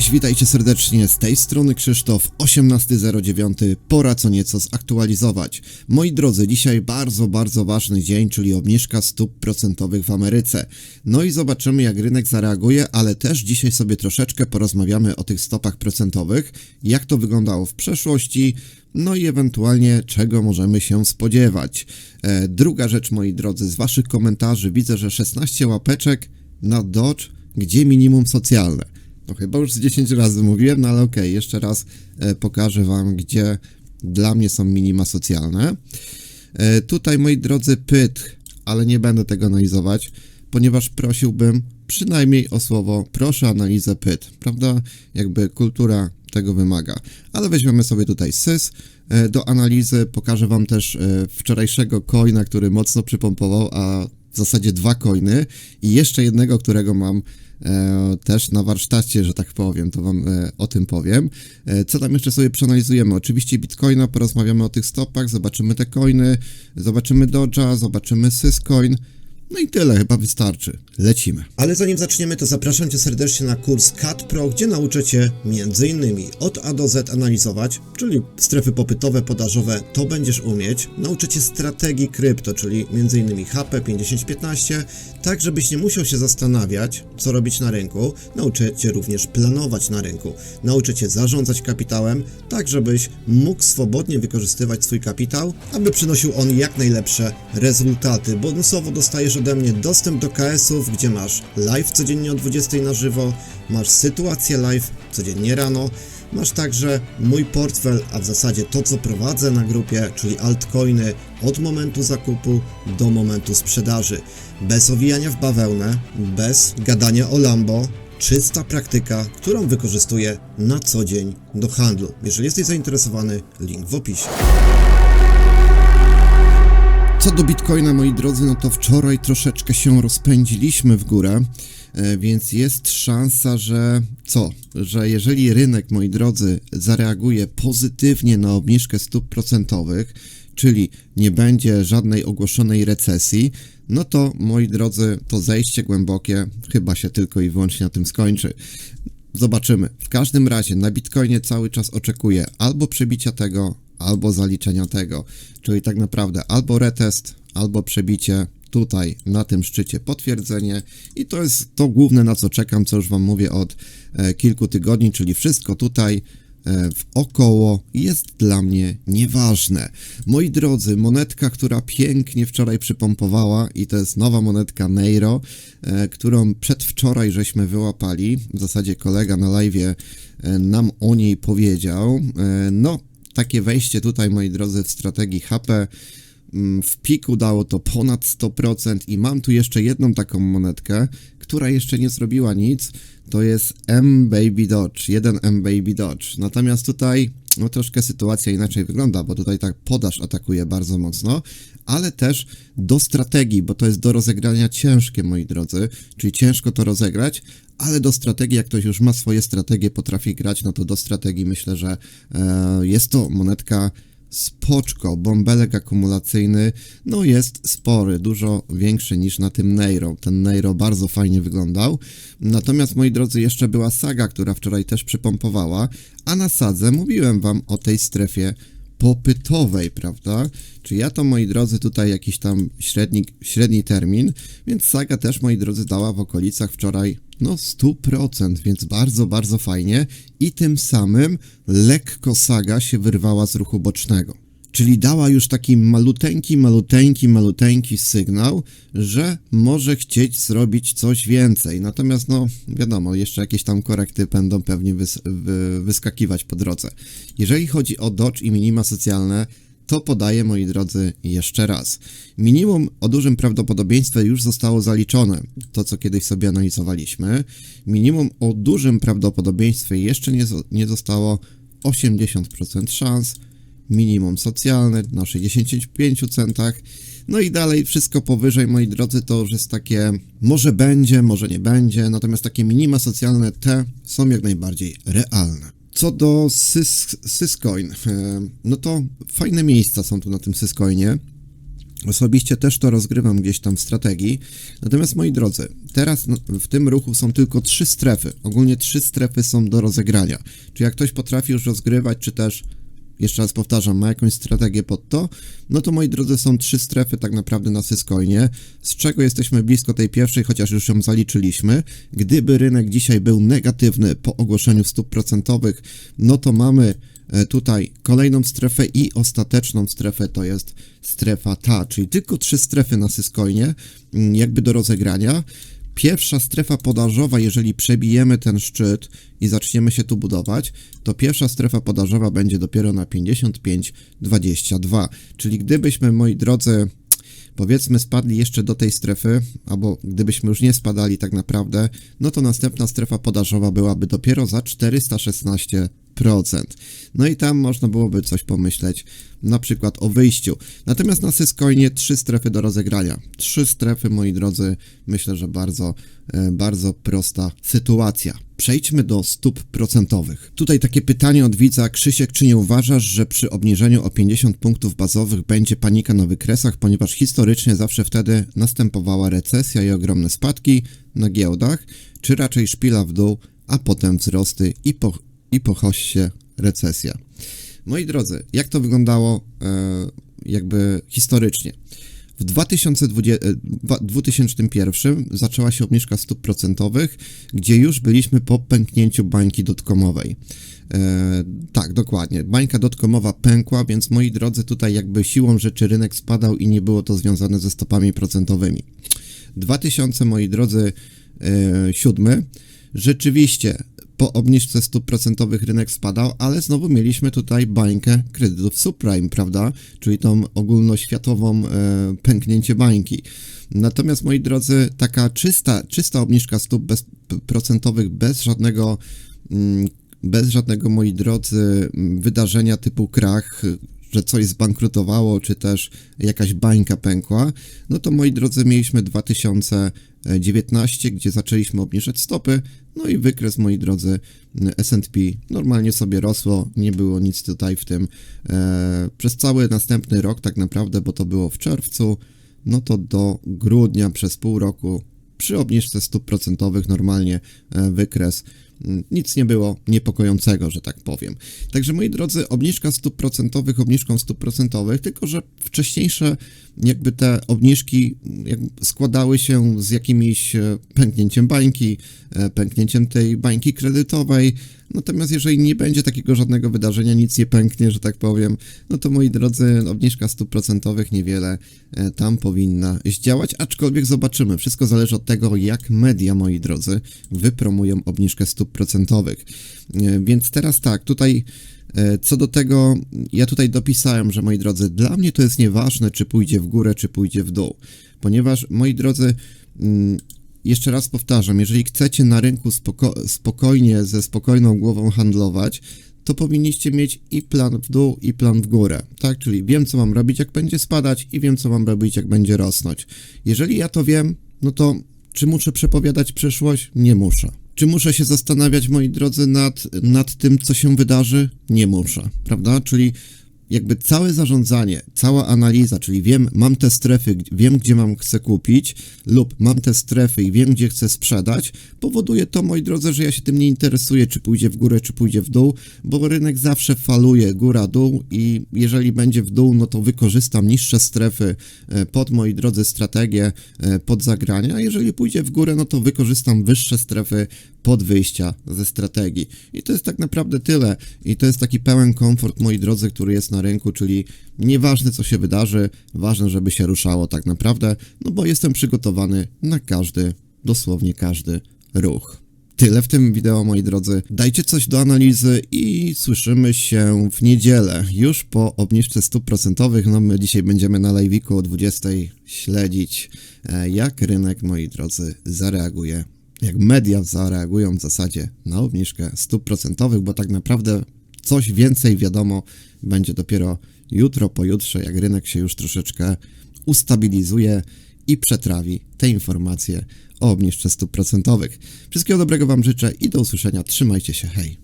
Cześć, witajcie serdecznie, z tej strony Krzysztof, 18.09, pora co nieco zaktualizować. Moi drodzy, dzisiaj bardzo, bardzo ważny dzień, czyli obniżka stóp procentowych w Ameryce. No i zobaczymy jak rynek zareaguje, ale też dzisiaj sobie troszeczkę porozmawiamy o tych stopach procentowych, jak to wyglądało w przeszłości, no i ewentualnie czego możemy się spodziewać. E, druga rzecz, moi drodzy, z waszych komentarzy widzę, że 16 łapeczek na Dodge, gdzie minimum socjalne. No chyba już z 10 razy mówiłem, no ale okej, jeszcze raz e, pokażę Wam, gdzie dla mnie są minima socjalne. E, tutaj, moi drodzy, pyt, ale nie będę tego analizować, ponieważ prosiłbym przynajmniej o słowo, proszę analizę pyt, prawda? Jakby kultura tego wymaga. Ale weźmiemy sobie tutaj sys e, do analizy, pokażę Wam też wczorajszego coina, który mocno przypompował, a w zasadzie dwa coiny i jeszcze jednego, którego mam e, też na warsztacie, że tak powiem, to wam e, o tym powiem. E, co tam jeszcze sobie przeanalizujemy? Oczywiście Bitcoina, porozmawiamy o tych stopach, zobaczymy te coiny, zobaczymy Doge'a, zobaczymy Syscoin. No i tyle, chyba wystarczy. Lecimy. Ale zanim zaczniemy, to zapraszam Cię serdecznie na kurs CAT Pro, gdzie nauczę Cię m.in. od A do Z analizować, czyli strefy popytowe, podażowe, to będziesz umieć. Nauczę Cię strategii krypto, czyli m.in. HP 5015, tak żebyś nie musiał się zastanawiać, co robić na rynku. Nauczę Cię również planować na rynku. Nauczę Cię zarządzać kapitałem, tak żebyś mógł swobodnie wykorzystywać swój kapitał, aby przynosił on jak najlepsze rezultaty. Bonusowo dostajesz ode mnie dostęp do KS-ów, gdzie masz live codziennie o 20 na żywo, masz sytuację live codziennie rano, masz także mój portfel, a w zasadzie to co prowadzę na grupie, czyli altcoiny od momentu zakupu do momentu sprzedaży. Bez owijania w bawełnę, bez gadania o Lambo, czysta praktyka, którą wykorzystuję na co dzień do handlu. Jeżeli jesteś zainteresowany, link w opisie. Co do Bitcoina, moi drodzy, no to wczoraj troszeczkę się rozpędziliśmy w górę, e, więc jest szansa, że co? Że jeżeli rynek, moi drodzy, zareaguje pozytywnie na obniżkę stóp procentowych, czyli nie będzie żadnej ogłoszonej recesji, no to, moi drodzy, to zejście głębokie chyba się tylko i wyłącznie na tym skończy. Zobaczymy. W każdym razie na Bitcoinie cały czas oczekuję albo przebicia tego, albo zaliczenia tego. Czyli tak naprawdę albo retest, albo przebicie tutaj na tym szczycie potwierdzenie i to jest to główne na co czekam, co już Wam mówię od e, kilku tygodni, czyli wszystko tutaj e, w około jest dla mnie nieważne. Moi drodzy, monetka, która pięknie wczoraj przypompowała i to jest nowa monetka Neiro, e, którą przedwczoraj żeśmy wyłapali, w zasadzie kolega na live nam o niej powiedział. No, takie wejście tutaj, moi drodzy, w strategii HP mm, w piku dało to ponad 100% i mam tu jeszcze jedną taką monetkę, która jeszcze nie zrobiła nic, to jest M Baby Dodge, 1 M Baby Dodge. Natomiast tutaj no troszkę sytuacja inaczej wygląda, bo tutaj tak podaż atakuje bardzo mocno, ale też do strategii, bo to jest do rozegrania ciężkie, moi drodzy, czyli ciężko to rozegrać, ale do strategii, jak ktoś już ma swoje strategie, potrafi grać, no to do strategii myślę, że e, jest to monetka spoczko, bąbelek akumulacyjny, no jest spory, dużo większy niż na tym Neiro. Ten Neiro bardzo fajnie wyglądał. Natomiast, moi drodzy, jeszcze była Saga, która wczoraj też przypompowała, a na Sadze mówiłem wam o tej strefie popytowej, prawda? Czy ja to, moi drodzy, tutaj jakiś tam średni, średni termin, więc Saga też, moi drodzy, dała w okolicach wczoraj no 100%, więc bardzo, bardzo fajnie i tym samym lekko Saga się wyrwała z ruchu bocznego. Czyli dała już taki maluteńki, maluteńki, maluteńki sygnał, że może chcieć zrobić coś więcej. Natomiast, no, wiadomo, jeszcze jakieś tam korekty będą pewnie wys wy wyskakiwać po drodze. Jeżeli chodzi o Dodge i minima socjalne, to podaję, moi drodzy, jeszcze raz. Minimum o dużym prawdopodobieństwie już zostało zaliczone, to co kiedyś sobie analizowaliśmy. Minimum o dużym prawdopodobieństwie jeszcze nie, nie zostało 80% szans. Minimum socjalne na 65 centach. No i dalej wszystko powyżej, moi drodzy, to już jest takie może będzie, może nie będzie, natomiast takie minima socjalne te są jak najbardziej realne. Co do Sys Syscoin, e, no to fajne miejsca są tu na tym Syscoinie. Osobiście też to rozgrywam gdzieś tam w strategii. Natomiast moi drodzy, teraz no, w tym ruchu są tylko trzy strefy. Ogólnie trzy strefy są do rozegrania. Czy jak ktoś potrafi już rozgrywać, czy też jeszcze raz powtarzam, ma jakąś strategię pod to, no to moi drodzy są trzy strefy tak naprawdę na Syscoinie, z czego jesteśmy blisko tej pierwszej, chociaż już ją zaliczyliśmy. Gdyby rynek dzisiaj był negatywny po ogłoszeniu stóp procentowych, no to mamy e, tutaj kolejną strefę i ostateczną strefę to jest strefa ta, czyli tylko trzy strefy na Syscoinie, mm, jakby do rozegrania. Pierwsza strefa podażowa, jeżeli przebijemy ten szczyt i zaczniemy się tu budować, to pierwsza strefa podażowa będzie dopiero na 55,22. Czyli gdybyśmy, moi drodzy, powiedzmy spadli jeszcze do tej strefy, albo gdybyśmy już nie spadali tak naprawdę, no to następna strefa podażowa byłaby dopiero za 416%. No i tam można byłoby coś pomyśleć, na przykład o wyjściu. Natomiast na Syscoinie trzy strefy do rozegrania. Trzy strefy, moi drodzy, myślę, że bardzo, e, bardzo prosta sytuacja. Przejdźmy do stóp procentowych. Tutaj takie pytanie od widza. Krzysiek, czy nie uważasz, że przy obniżeniu o 50 punktów bazowych będzie panika na wykresach, ponieważ historycznie zawsze wtedy następowała recesja i ogromne spadki na giełdach, czy raczej szpila w dół, a potem wzrosty i po, i po hoście recesja? Moi drodzy, jak to wyglądało e, jakby historycznie? W 2020, e, dwa- 2001 zaczęła się obniżka stóp procentowych, gdzie już byliśmy po pęknięciu bańki dotcomowej. E, tak, dokładnie. Bańka dotcomowa pękła, więc moi drodzy, tutaj jakby siłą rzeczy rynek spadał i nie było to związane ze stopami procentowymi. 2000, moi drodzy, e, siódmy, rzeczywiście po obniżce stóp procentowych rynek spadał, ale znowu mieliśmy tutaj bańkę kredytów subprime, prawda? Czyli tą ogólnoświatową e, pęknięcie bańki. Natomiast moi drodzy, taka czysta, czysta obniżka stóp bez, procentowych bez żadnego mm, bez żadnego, moi drodzy, mm, wydarzenia typu krach, że coś zbankrutowało, czy też jakaś bańka pękła, no to moi drodzy, mieliśmy 2019, gdzie zaczęliśmy obniżać stopy, no i wykres, moi drodzy, S&P normalnie sobie rosło, nie było nic tutaj w tym. E, przez cały następny rok tak naprawdę, bo to było w czerwcu, no to do grudnia przez pół roku przy obniżce stóp procentowych normalnie e, wykres nic nie było niepokojącego, że tak powiem. Także moi drodzy, obniżka stóp procentowych obniżką stóp procentowych, tylko że wcześniejsze jakby te obniżki składały się z jakimiś e, pęknięciem bańki, e, pęknięciem tej bańki kredytowej. Natomiast jeżeli nie będzie takiego żadnego wydarzenia, nic nie pęknie, że tak powiem, no to moi drodzy, obniżka stóp procentowych niewiele e, tam powinna zdziałać, aczkolwiek zobaczymy. Wszystko zależy od tego, jak media, moi drodzy, wypromują obniżkę stóp procentowych. E, Więc teraz tak, tutaj e, co do tego, ja tutaj dopisałem, że moi drodzy, dla mnie to jest nieważne, czy pójdzie w górę, czy pójdzie w dół, ponieważ moi drodzy, mm, jeszcze raz powtarzam, jeżeli chcecie na rynku spoko- spokojnie, ze spokojną głową handlować, to powinniście mieć i plan w dół, i plan w górę, tak? Czyli wiem, co mam robić, jak będzie spadać i wiem, co mam robić, jak będzie rosnąć. Jeżeli ja to wiem, no to czy muszę przepowiadać przyszłość? Nie muszę. Czy muszę się zastanawiać, moi drodzy, nad, nad tym, co się wydarzy? Nie muszę, prawda? Czyli jakby całe zarządzanie, cała analiza, czyli wiem, mam te strefy, wiem, gdzie mam chcę kupić, lub mam te strefy i wiem, gdzie chcę sprzedać, powoduje to, moi drodzy, że ja się tym nie interesuję, czy pójdzie w górę, czy pójdzie w dół, bo rynek zawsze faluje góra-dół i jeżeli będzie w dół, no to wykorzystam niższe strefy e, pod, moi drodzy, strategię, e, pod zagrania, a jeżeli pójdzie w górę, no to wykorzystam wyższe strefy pod wyjścia ze strategii. I to jest tak naprawdę tyle. I to jest taki pełen komfort, moi drodzy, który jest na rynku, czyli nieważne co się wydarzy, ważne, żeby się ruszało tak naprawdę, no bo jestem przygotowany na każdy, dosłownie każdy ruch. Tyle w tym wideo, moi drodzy. Dajcie coś do analizy i słyszymy się w niedzielę, już po obniżce stóp procentowych. No my dzisiaj będziemy na live'iku o 20 śledzić, e, jak rynek, moi drodzy, zareaguje jak media zareagują w zasadzie na obniżkę stóp procentowych, bo tak naprawdę coś więcej wiadomo będzie dopiero jutro, pojutrze, jak rynek się już troszeczkę ustabilizuje i przetrawi te informacje o obniżce stóp procentowych. Wszystkiego dobrego Wam życzę i do usłyszenia. Trzymajcie się, hej!